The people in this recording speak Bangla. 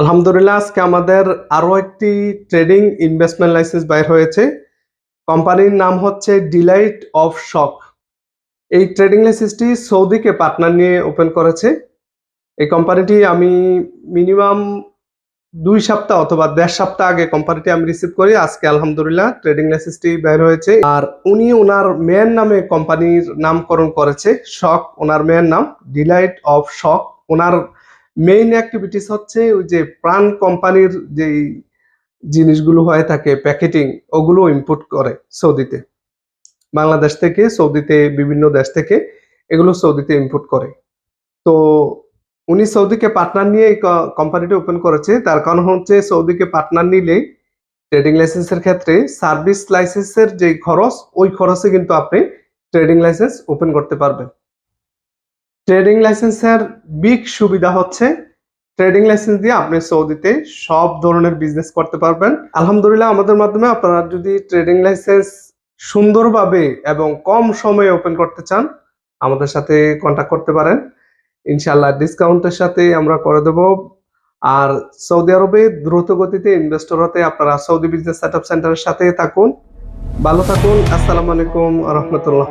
আলহামদুলিল্লাহ, আজকে আমাদের আরও একটি ট্রেডিং ইনভেস্টমেন্ট লাইসেন্স বাইর হয়েছে। কোম্পানির নাম হচ্ছে ডিলাইট অফ শক। এই ট্রেডিং লাইসেন্সটি সৌদিকে পার্টনার নিয়ে ওপেন করেছে। এই কোম্পানিটি আমি মিনিমাম দুই সপ্তাহ অথবা দেড় সপ্তাহ আগে কোম্পানিটি আমি রিসিভ করি। আজকে আলহামদুলিল্লাহ ট্রেডিং লাইসেন্সটি বের হয়েছে। আর উনি ওনার মেয়ের নামে কোম্পানির নামকরণ করেছে, শক, ওনার মেয়ের নাম ডিলাইট অফ শক। ওনার মেইন অ্যাক্টিভিটিস হচ্ছে ওই যে প্রাণ কোম্পানির যে জিনিসগুলো হয়ে থাকে, প্যাকেটিং, ওগুলো ইম্পোর্ট করে সৌদিতে। বাংলাদেশ থেকে, সৌদিতে, বিভিন্ন দেশ থেকে এগুলো সৌদিতে ইম্পোর্ট করে। তো উনি সৌদিকে পার্টনার নিয়ে এই কোম্পানিটা ওপেন করেছে। তার কারণ হচ্ছে সৌদিকে পার্টনার নিলে ট্রেডিং লাইসেন্সের ক্ষেত্রে সার্ভিস লাইসেন্সের যে খরচ, ওই খরচে কিন্তু আপনি ট্রেডিং লাইসেন্স ওপেন করতে পারবেন। ট্রেডিং লাইসেন্সের বিগ সুবিধা হচ্ছে, ট্রেডিং লাইসেন্স দিয়ে আপনি সৌদিতে সব ধরনের বিজনেস করতে পারবেন। আলহামদুলিল্লাহ, আমাদের মাধ্যমে আপনারা যদি ট্রেডিং লাইসেন্স সুন্দরভাবে এবং কম সময়ে ওপেন করতে চান, আমাদের সাথে কন্ট্যাক্ট করতে পারেন। ইনশাল্লাহ ডিসকাউন্টের সাথে আমরা করে দেব। আর সৌদি আরবে দ্রুত গতিতে ইনভেস্টর হতে আপনারা সৌদি বিজনেস সেটআপ সেন্টারের সাথে থাকুন। ভালো থাকুন, আসসালামু আলাইকুম রহমতুল্লাহ।